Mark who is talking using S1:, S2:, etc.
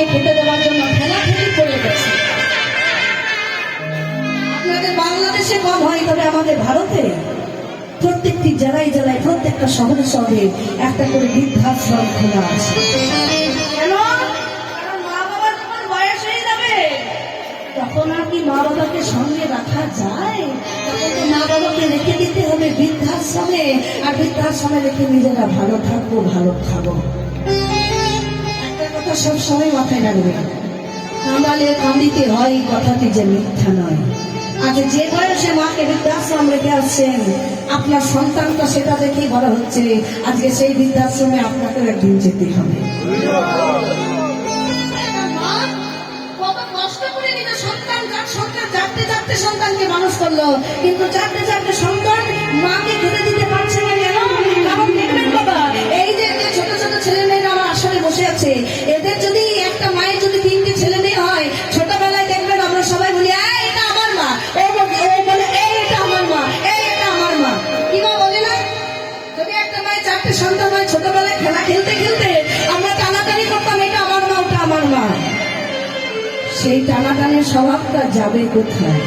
S1: আমাকে খেতে দেওয়ার জন্য খেলা খেলি করে গেছে। আপনাদের বাংলাদেশে কম হয় তবে আমাদের ভারতে প্রত্যেকটি জেলায় জেলায়, প্রত্যেকটা শহরে শহরে একটা করে বৃদ্ধাশ্রম খোলা আছে। তখন আর কি মা বাবাকে সঙ্গে রাখা যায়? তখন তো মা বাবাকে রেখে দিতে হবে বৃদ্ধাশ্রমে, আর বৃদ্ধাশ্রমে রেখে নিজেরা ভালো থাকব, ভালো খাব। কথা সব সময় মাথায় রাখবে। কাঁদালে কাঁদিতে হয় এই কথাটি যে মিথ্যা নয়। আজ যে বয়সে মাকে বৃদ্ধাশ্রম রেখে আসছেন, আপনার সন্তানটা সেটা দেখেই বড় হচ্ছে, আজকে সেই বৃদ্ধাশ্রমে আপনাকে একদিন যেতে হবে। সন্তান সন্তান চারটে সন্তানকে মানুষ করল, কিন্তু চারটে চারটে সন্তান হয় ছোটবেলায় খেলা খেলতে খেলতে আমরা টানাটানি করতাম, এটা আমার মা, ওটা আমার মা। সেই টানাটানের স্বভাবটা যাবে কোথায়?